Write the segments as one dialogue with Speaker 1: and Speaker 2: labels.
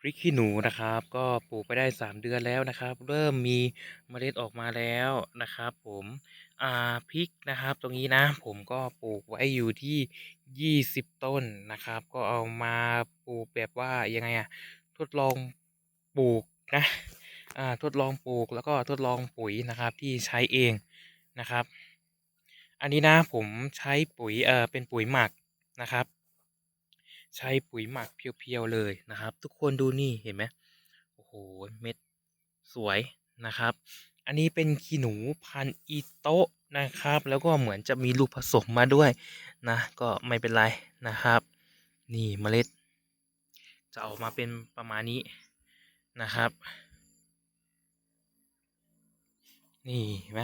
Speaker 1: พริกขี้หนูนะครับ ก็ปลูกไปได้ 3 เดือนแล้วนะครับ เริ่มมีเมล็ดออกมาแล้วนะครับ ผมอ่าพริกนะครับ ตรงนี้นะ ผมก็ปลูกไว้อยู่ที่ 20 ต้นนะครับ ก็เอามาปลูกแบบว่ายังไงอะทดลองปลูกนะอ่าทดลองปลูกแล้วก็ทดลองปุ๋ยนะครับที่ใช้เองนะครับ อันนี้นะผมใช้ปุ๋ยเอ่อเป็นปุ๋ยหมักนะครับ ใช้ปุ๋ยหมักเพียวๆเลยนะครับ ทุกคนดูนี่เห็นไหมโอ้โฮเม็ดสวยนะครับ อันนี้เป็นขี้หนูพันอิโตะนะครับ แล้วก็เหมือนจะมีลูกผสมมาด้วยนะ ก็ไม่เป็นไรนะครับ นี่เมล็ด จะออกมาเป็นประมาณนี้นะครับ นี่เห็นไหม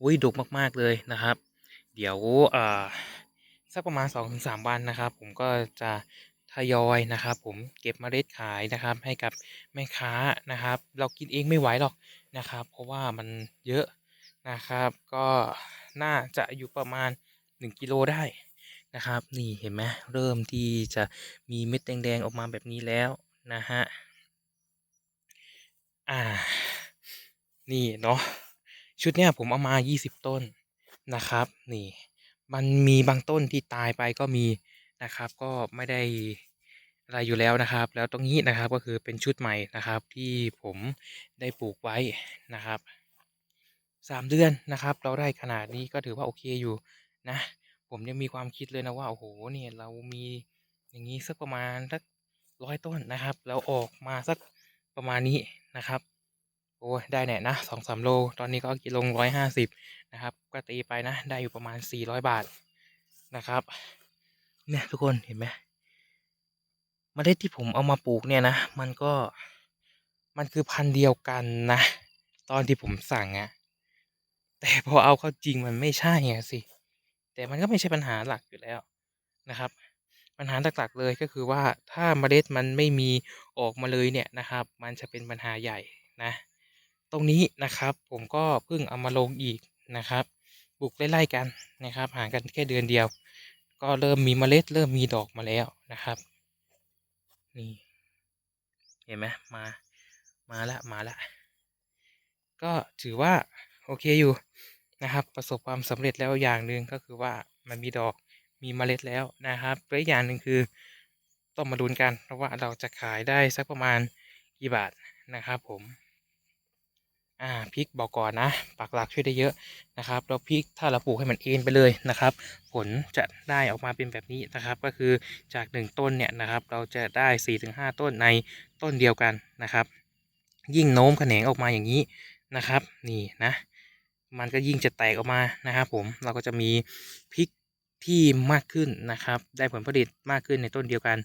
Speaker 1: อุ๊ยดกมากๆเลยนะครับ เดี๋ยวอ่า สักประมาณ2-3วันนะครับ ผมก็จะทยอยนะครับ ผมเก็บเมล็ดขายนะครับ ให้กับแม่ค้านะครับ เรากินเองไม่ไหวหรอกนะครับ เพราะว่ามันเยอะนะครับ ก็น่าจะอยู่ประมาณ 1กิโลได้นะครับ นี่เห็นไหมเริ่มที่จะมีเม็ดแดงๆออกมาแบบนี้แล้วนะครับอ่า นี่เนาะชุดเนี้ยผมเอามา 20 ต้นนะครับ นี่ มันมีบางต้นที่ตายไปก็มีนะครับ ก็ไม่ได้อะไรอยู่แล้วนะครับ แล้วตรงนี้นะครับก็คือเป็นชุดใหม่นะครับ ที่ผมได้ปลูกไว้นะครับ3เดือนนะครับ เราได้ขนาดนี้ก็ถือว่าโอเคอยู่นะ ผมยังมีความคิดเลยนะว่าโอ้โฮเนี่ยเรามีอย่างงี้สักประมาณสัก100ต้นนะครับ แล้วออกมาสักประมาณนี้นะครับ โอ๊ยได้แน่นะ2-3โล ตอนนี้ก็กิโลละ150นะครับ ก็ตีไปนะ ได้อยู่ประมาณ400บาทนะครับ เนี่ยทุกคนเห็นไหมเมล็ดที่ผมเอามาปลูกเนี่ยนะ มันก็มันคือพันธุ์เดียวกันนะ ตอนที่ผมสั่งอะแต่พอเอาเข้าจริงมันไม่ใช่อะสิ แต่มันก็ไม่ใช่ปัญหาหลักอยู่แล้วนะครับ ปัญหาหลักๆเลยก็คือว่าถ้าเมล็ดมันไม่มีออกมาเลยเนี่ยนะครับ มันจะเป็นปัญหาใหญ่นะ ตรงนี้นะครับ ผมก็เพิ่งเอามาลงอีกนะครับปลูกไล่ๆกันนะครับห่างกันแค่เดือนเดียว ก็เริ่มมีเมล็ดเริ่มมีดอกมาแล้วนะครับ นี่เห็นไหมมามาล้วมาล้วก็ถือว่าโอเคอยู่นะครับ ประสบความสำเร็จแล้วอย่างหนึ่งก็คือว่ามันมีดอกมีเมล็ดแล้วนะครับและอีกอย่างหนึ่งคือต้องมาลุ้นกันเพราะว่าเราจะขายได้สักประมาณกี่บาทนะครับผม อ่าพริกบอกก่อนนะปักหลักช่วยได้เยอะนะครับแล้วพริกถ้าเราปลูกให้มันเอ็นไปเลยนะครับ ผลจะได้ออกมาเป็นแบบนี้นะครับ ก็คือจาก 1 ต้นเนี่ยนะครับ เราจะได้ 4-5 ต้นในต้นเดียวกันนะครับ ยิ่งโน้มแขนงออกมาอย่างนี้นะครับ นี่นะมันก็ยิ่งจะแตกออกมานะครับ ผมเราก็จะมีพริกที่มากขึ้นนะครับ ได้ผลผลิตมากขึ้นในต้นเดียวกัน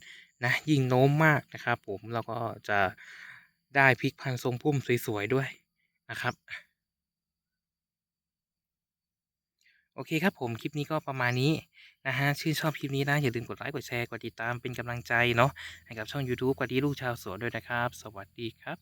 Speaker 1: นะยิ่งโน้มมากนะครับ ผมเราก็จะได้พริกพันธุ์ทรงพุ่มสวยๆด้วย นะครับ โอเคครับผมคลิปนี้ก็ประมาณนี้นะฮะชื่นชอบคลิปนี้นะอย่าลืมกดไลค์กดแชร์กดติดตามเป็นกำลังใจเนาะให้กับช่องยูทูบกวาดดีลูกชาวสวนด้วยนะครับ สวัสดีครับ